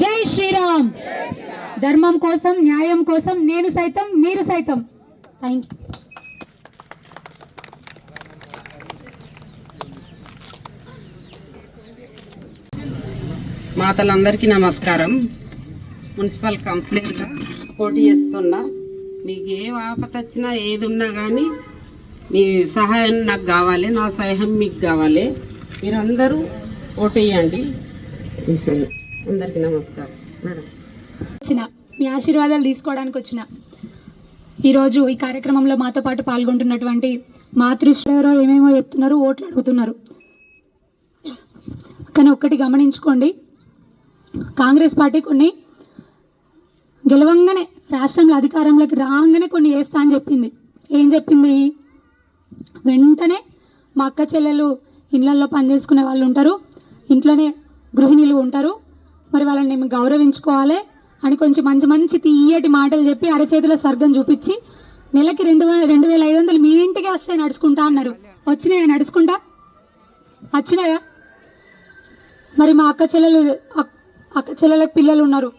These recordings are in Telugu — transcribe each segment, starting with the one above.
జై శ్రీరామ్. ధర్మం కోసం న్యాయం కోసం నేను సైతం మీరు సైతం. థ్యాంక్ యూ మాతలందరికీ నమస్కారం. మున్సిపల్ కౌన్సిలర్గా పోటీ చేస్తున్నా మీకు ఏ ఆపత వచ్చినా ఏది ఉన్నా కానీ మీ సహాయం నాకు కావాలి నా సహాయం మీకు కావాలి. మీరందరూ ఓటు వేయండి అందరికీ నమస్కారం. మేడం. వచ్చిన మీ ఆశీర్వాదాలు తీసుకోవడానికి వచ్చిన. ఈరోజు ఈ కార్యక్రమంలో మాతో పాటు పాల్గొంటున్నటువంటి మాతృశ్వరో ఏమేమో చెప్తున్నారు ఓట్లు అడుగుతున్నారు. కానీ ఒక్కటి గమనించుకోండి. కాంగ్రెస్ పార్టీ కొన్ని గెలవంగానే రాష్ట్రంలో అధికారంలోకి రాగానే కొన్ని వేస్తా అని చెప్పింది. ఏం చెప్పింది? వెంటనే మా అక్క చెల్లెలు ఇళ్ళల్లో పనిచేసుకునే వాళ్ళు ఉంటారు. ఇంట్లోనే గృహిణీలు ఉంటారు. మరి వాళ్ళని మేము గౌరవించుకోవాలి అని కొంచెం మంచి మంచి తీయటి మాటలు చెప్పి అరచేతిలో స్వర్గం చూపించి నెలకి రెండు రెండు వేల ఐదు వందలు మీ ఇంటికి వస్తాయి నడుచుకుంటా అన్నారు. వచ్చినాయా? నడుచుకుంటా? వచ్చినాయా? మరి మా అక్క చెల్లెలు అక్క చెల్లెలకు పిల్లలు ఉన్నారు.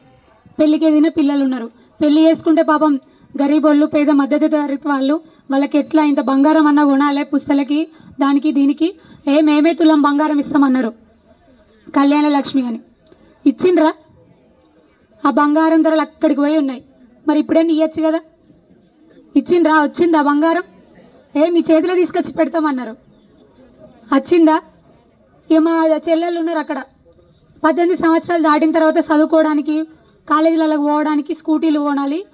పెళ్ళికి ఏదైనా పిల్లలు ఉన్నారు. పెళ్ళి చేసుకుంటే పాపం గరీబోళ్ళు పేద మధ్యత తరగతి వాళ్ళు వాళ్ళకి ఎట్లా ఇంత బంగారం అన్న కొనాలి పుస్తలకి దానికి దీనికి? ఏ మేమే తులం బంగారం ఇస్తామన్నారు. కళ్యాణ లక్ష్మి అని. ఇచ్చిండ్రా? ఆ బంగారం ధరలు అక్కడికి పోయి ఉన్నాయి. మరి ఇప్పుడైనా ఇవ్వచ్చు కదా? ఇచ్చిండ్రా? వచ్చిందా బంగారం? ఏ మీ చేతిలో తీసుకొచ్చి పెడతామన్నారు. వచ్చిందా? ఇక మా చెల్లెళ్ళు ఉన్నారు అక్కడ. పద్దెనిమిది సంవత్సరాలు దాటిన తర్వాత చదువుకోవడానికి కాలేజీలలో పోవడానికి స్కూటీలు కొనాలి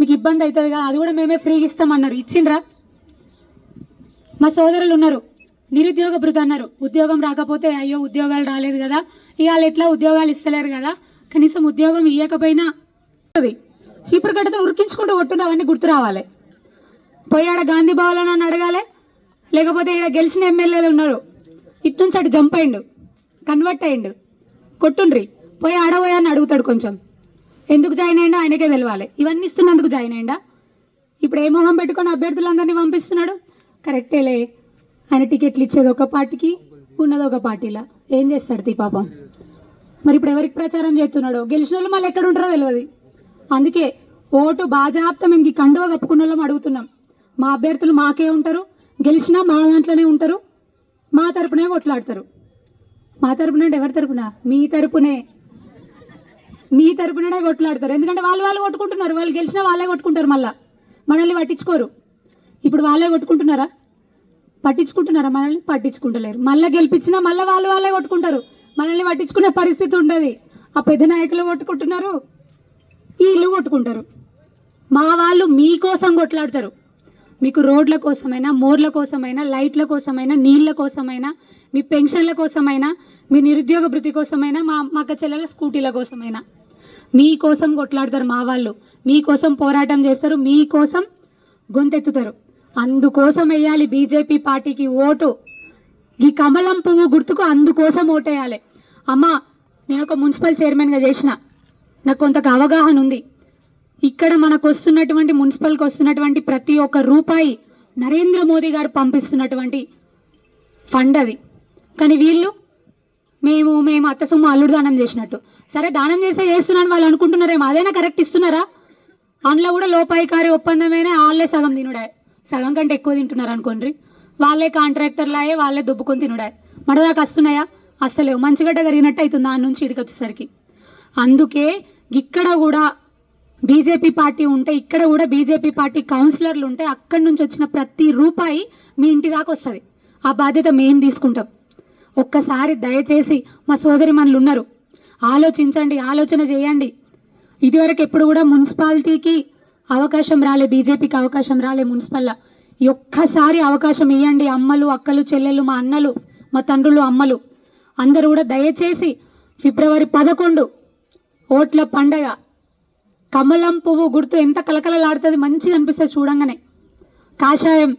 మీకు ఇబ్బంది అవుతుంది కదా అది కూడా మేమే ఫ్రీగా ఇస్తామన్నారు. ఇచ్చిండ్రా? మా సోదరులు ఉన్నారు. నిరుద్యోగ భృత అన్నారు. ఉద్యోగం రాకపోతే అయ్యో ఉద్యోగాలు రాలేదు కదా. ఇవాళ ఎట్లా ఉద్యోగాలు ఇస్తలేరు కదా? కనీసం ఉద్యోగం ఇవ్వకపోయినా చీపురు కట్టతో ఉరికించుకుంటూ కొట్టున్న అవన్నీ గుర్తు రావాలి. పోయాడ గాంధీ భవన్ అని అడగాలి. లేకపోతే ఇక్కడ గెలిచిన ఎమ్మెల్యేలు ఉన్నారు. ఇటు నుంచి అటు జంప్ అయిండు. కన్వర్ట్ అయిండు. కొట్టుండ్రి. పోయి ఆడబోయా అని అడుగుతాడు కొంచెం. ఎందుకు జాయిన్ అయ్యిండో ఆయనకే తెలవాలి. ఇవన్నీ ఇస్తున్నందుకు జాయిన్ అయ్యిండా ఇప్పుడు ఏ మొహం పెట్టుకొని అభ్యర్థులందరినీ పంపిస్తున్నాడు? కరెక్టేలే ఆయన టికెట్లు ఇచ్చేది ఒక పార్టీకి ఉన్నది ఒక పార్టీలా. ఏం చేస్తాడు తీ పాపం? మరి ఇప్పుడు ఎవరికి ప్రచారం చేస్తున్నాడో? గెలిచిన వాళ్ళు మళ్ళీ ఎక్కడ ఉంటారో తెలియదు అందుకే ఓటు బాజాప్త మేము ఈ కండువ కప్పుకున్న వాళ్ళం అడుగుతున్నాం. మా అభ్యర్థులు మాకే ఉంటారు గెలిచినా మా దాంట్లోనే ఉంటారు మా తరపునే కొట్లాడతారు. మా తరపున అంటే ఎవరి తరపున? మీ తరపునే. మీ తరపుననే కొట్లాడతారు. ఎందుకంటే వాళ్ళు వాళ్ళు కొట్టుకుంటున్నారు. వాళ్ళు గెలిచినా వాళ్ళే కొట్టుకుంటారు మళ్ళా. మనల్ని పట్టించుకోరు. ఇప్పుడు వాళ్ళే కొట్టుకుంటున్నారా? పట్టించుకుంటున్నారా మనల్ని? పట్టించుకుంటలేరు. మళ్ళీ గెలిపించినా మళ్ళీ వాళ్ళు వాళ్ళే కొట్టుకుంటారు. మనల్ని పట్టించుకునే పరిస్థితి ఉండదు. ఆ పెద్ద నాయకులు కొట్టుకుంటున్నారు. వీళ్ళు కొట్టుకుంటారు. మా వాళ్ళు మీకోసం కొట్లాడతారు. మీకు రోడ్ల కోసమైనా మోర్ల కోసమైనా లైట్ల కోసమైనా నీళ్ళ కోసమైనా మీ పెన్షన్ల కోసమైనా మీ నిరుద్యోగ భృతి కోసమైనా మా మా అక్క చెల్లెల స్కూటీల కోసమైనా. మీకోసం కొట్లాడతారు మా వాళ్ళు. మీకోసం పోరాటం చేస్తారు మీకోసం గొంతెత్తుతారు. అందుకోసం వేయాలి బీజేపీ పార్టీకి ఓటు. ఈ కమలం పువ్వు గుర్తుకు అందుకోసం ఓటేయాలి. అమ్మా నేను ఒక మున్సిపల్ చైర్మన్గా చేసిన. నాకు కొంత అవగాహన ఉంది. ఇక్కడ మనకు వస్తున్నటువంటి మున్సిపల్కి వస్తున్నటువంటి ప్రతి ఒక్క రూపాయి నరేంద్ర మోదీ గారు పంపిస్తున్నటువంటి ఫండ్ అది. కానీ వీళ్ళు మేము మేము అత్త సొమ్ము అల్లుడు దానం చేసినట్టు. సరే దానం చేస్తే చేస్తున్నాను వాళ్ళు అనుకుంటున్నారేమో అదైనా కరెక్ట్ ఇస్తున్నారా? అందులో కూడా లోపాయికారి ఒప్పందమైనా వాళ్ళే సగం తినుడే సగం కంటే ఎక్కువ తింటున్నారు అనుకోండి వాళ్ళే కాంట్రాక్టర్లాయే వాళ్ళే దుబ్బుకొని తినుడే మన వస్తున్నాయా? అస్సలేవు. మంచిగడ్డ కరిగినట్టు అవుతుంది దాని నుంచి ఇడికి వచ్చేసరికి. అందుకే ఇక్కడ కూడా బీజేపీ పార్టీ ఉంటే ఇక్కడ కూడా బీజేపీ పార్టీ కౌన్సిలర్లు ఉంటే అక్కడి నుంచి వచ్చిన ప్రతి రూపాయి మీ ఇంటి దాకా వస్తుంది. ఆ బాధ్యత మేము తీసుకుంటాం. ఒక్కసారి దయచేసి మా సోదరి మనలు ఉన్నారు ఆలోచించండి ఆలోచన చేయండి. ఇదివరకు ఎప్పుడు కూడా మున్సిపాలిటీకి అవకాశం రాలే బీజేపీకి అవకాశం రాలే మున్సిపల్లా. ఈ ఒక్కసారి అవకాశం ఇవ్వండి అమ్మలు అక్కలు చెల్లెలు మా అన్నలు మా తండ్రులు అమ్మలు. అందరూ కూడా దయచేసి ఫిబ్రవరి పదకొండు ఓట్ల పండగ కమలం పువ్వు గుర్తు ఎంత కలకలలాడుతుంది మంచిగా అనిపిస్తుంది చూడంగానే. కాషాయం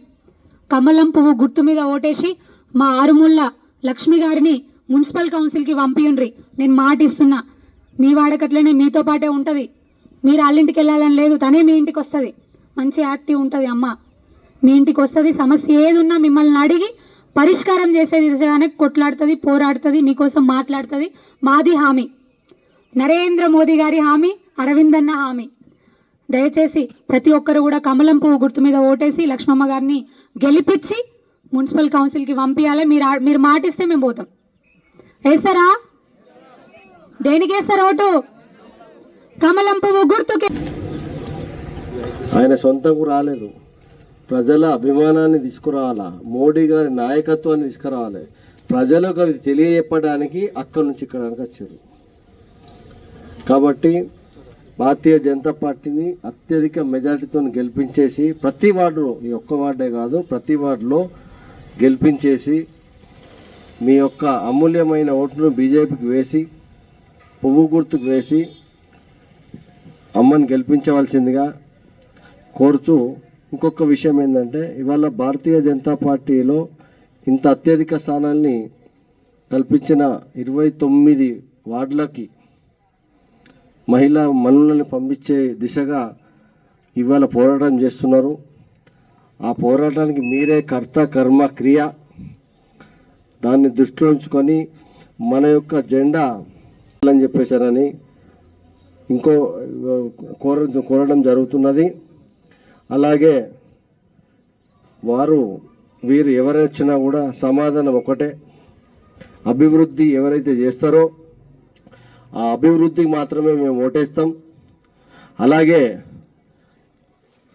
కమలం పువ్వు గుర్తు మీద ఓటేసి మా ఆరుముల్ల లక్ష్మి గారిని మున్సిపల్ కౌన్సిల్కి పంపియండ్రి నేను మాట ఇస్తున్నా మీ వాడకట్లనే మీతో పాటే ఉంటుంది. మీరు వాళ్ళింటికి వెళ్ళాలని లేదు తనే మీ ఇంటికి వస్తుంది మంచి యాక్టివ్ ఉంటుంది అమ్మ. మీ ఇంటికి వస్తుంది సమస్య ఏదున్నా మిమ్మల్ని అడిగి పరిష్కారం చేసే దిశగానే కొట్లాడుతుంది పోరాడుతుంది మీకోసం మాట్లాడుతుంది. మాది హామీ. నరేంద్ర మోదీ గారి హామీ అరవింద్ అన్న హామీ. దయచేసి ప్రతి ఒక్కరు కూడా కమలం పువ్వు గుర్తు మీద ఓటేసి లక్ష్మమ్మ గారిని గెలిపించి మున్సిపల్ కౌన్సిల్కి పంపించాలి మీరు మీరు మాటిస్తే మేము పోతాం. వేస్తారా? దేనికి వేస్తారు ఓటు? కమలం పువ్వు గుర్తుకి. ఆయన సొంతంకు రాలేదు. ప్రజల అభిమానాన్ని తీసుకురావాలా? మోడీ గారి నాయకత్వాన్ని తీసుకురావాలి. ప్రజలకు అది తెలియజెప్పడానికి అక్కడి నుంచి ఇక్కడ వరకు వచ్చారు. కాబట్టి భారతీయ జనతా పార్టీని అత్యధిక మెజారిటీతో గెలిపించేసి ప్రతి వార్డులో ఈ ఒక్క వార్డే కాదు ప్రతి వార్డులో గెలిపించేసి మీ యొక్క అమూల్యమైన ఓటును బీజేపీకి వేసి పువ్వు గుర్తుకు వేసి అమ్మని గెలిపించవలసిందిగా కోరుతూ ఇంకొక విషయం ఏంటంటే ఇవాళ భారతీయ జనతా పార్టీలో ఇంత అత్యధిక స్థానాల్ని కల్పించిన ఇరవై తొమ్మిది వార్డులకి మహిళా మనులను పంపించే దిశగా ఇవాళ పోరాటం చేస్తున్నారు. ఆ పోరాటానికి మీరే కర్త కర్మ క్రియ. దాన్ని దృష్టిలో ఉంచుకొని మన యొక్క జెండా అని చెప్పేశారని ఇంకో కోర కోరడం జరుగుతున్నది. అలాగే వారు వీరు ఎవరొచ్చినా కూడా సమాధానం ఒకటే. అభివృద్ధి ఎవరైతే చేస్తారో ఆ అభివృద్ధికి మాత్రమే మేము ఓటేస్తాం. అలాగే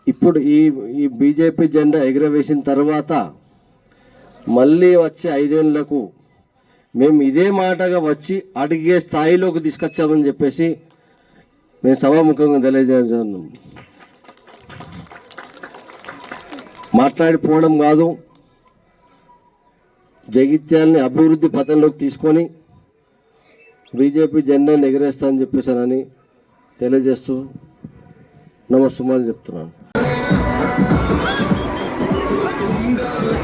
ఇప్పుడు ఈ ఈ బీజేపీ జెండా ఎగురవేసిన తర్వాత మళ్ళీ వచ్చే ఐదేళ్ళకు మేము ఇదే మాటగా వచ్చి అడిగే స్థాయిలోకి తీసుకొచ్చామని చెప్పేసి మేము సభాముఖంగా తెలియజేస్తున్నాం. మాట్లాడిపోవడం కాదు. జగిత్యాలని అభివృద్ధి పథంలోకి తీసుకొని బీజేపీ జెండాని ఎగరేస్తా అని చెప్పేసానని తెలియజేస్తూ నమస్సుమాలు చెప్తున్నాను. Let's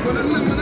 go.